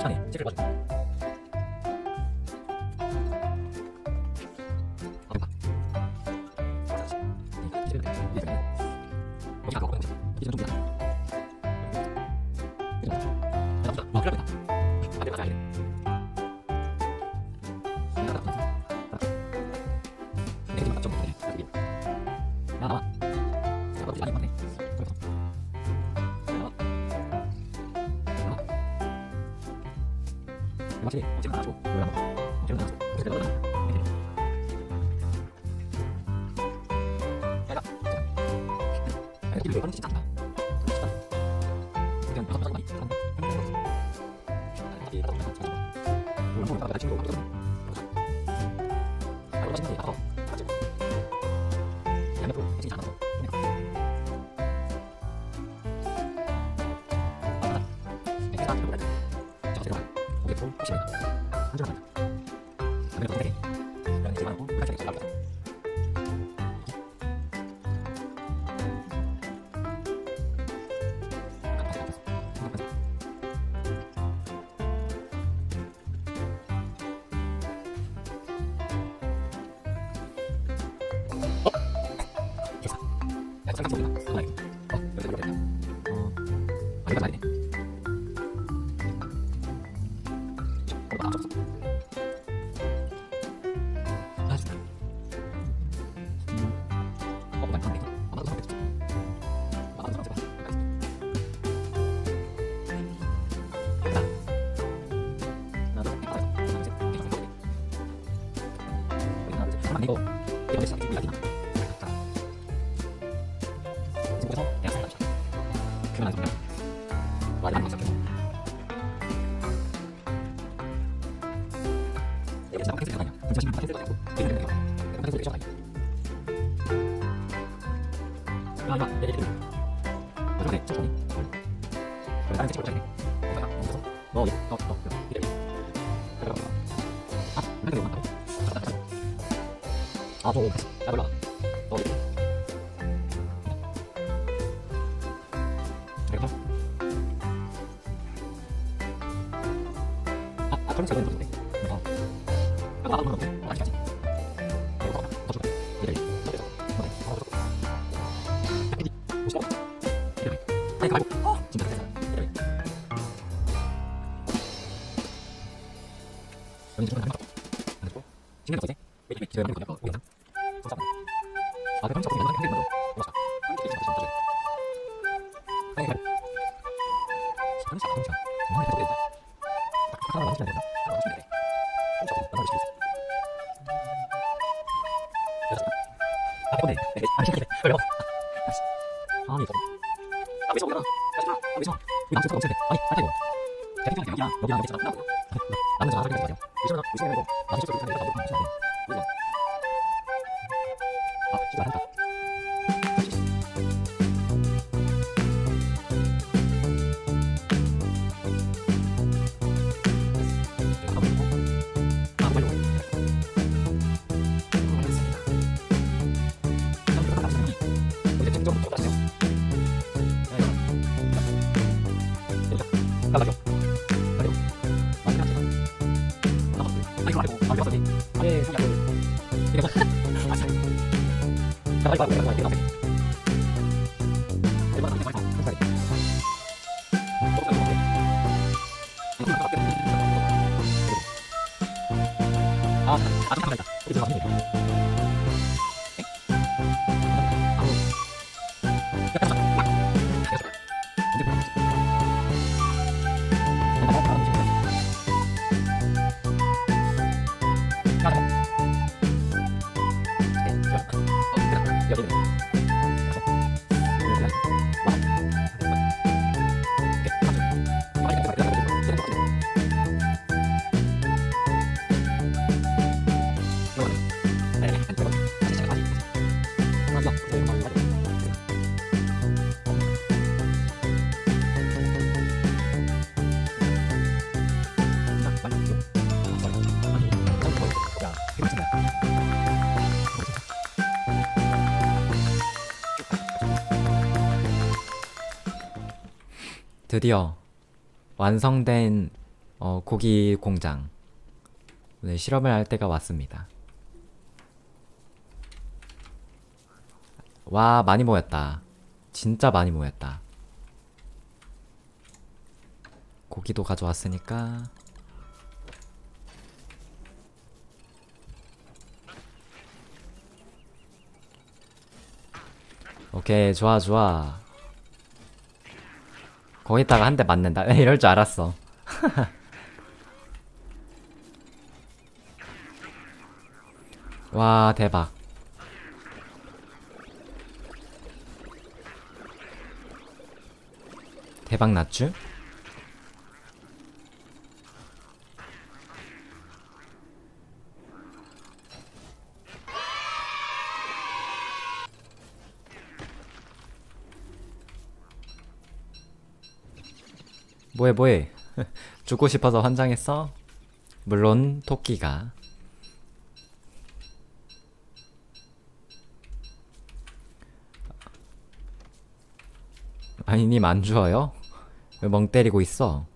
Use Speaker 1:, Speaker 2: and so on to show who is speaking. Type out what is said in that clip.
Speaker 1: 창에 책을 가져. 아, 확실히 지금 가지고 노래 한번 지금 나왔어. 그때 나왔어. 잠깐 잠깐 만들고 이번에 시작해 아기나. 자 중국에서 내가 살다 그만 안 정리하고 말을 안 시작해서 여기 지나고 캔슬 가냐 문자 시간 캔슬 가냐고 얘기를 해요 그럼 캔슬 되셔 가냐 이마 이마 얘기해 마지막에 천천히 그럼 다른 책을 짜야 돼 너너너 이래. 이래 그래 아 이렇게 넘어간다고 아, 저거. 야, 놀라. 너. 내가 봐. 아, 아, 그럼 잘 되는 건데. 아, 아, 아, 그럼 아직까지. 아이고. 남은 자아를 가지고 가세요. 미션은 무시하는 거, 마음속으로 가는 게 나쁘지 않아요. 물론 아, 씨발 한다. 가봐요. 아, 아주 감사합니다. 이제 감사합니다. Cái
Speaker 2: 드디어 완성된 어, 고기 공장 오늘 실험을 할 때가 왔습니다. 와 많이 모였다. 진짜 많이 모였다. 고기도 가져왔으니까 오케이 좋아 좋아 거기다가 한 대 맞는다. 이럴 줄 알았어. 와, 대박. 대박 났쥬? 뭐해 뭐해 죽고 싶어서 환장했어? 물론 토끼가 아니 님안 죽어요? 왜 멍 때리고 있어?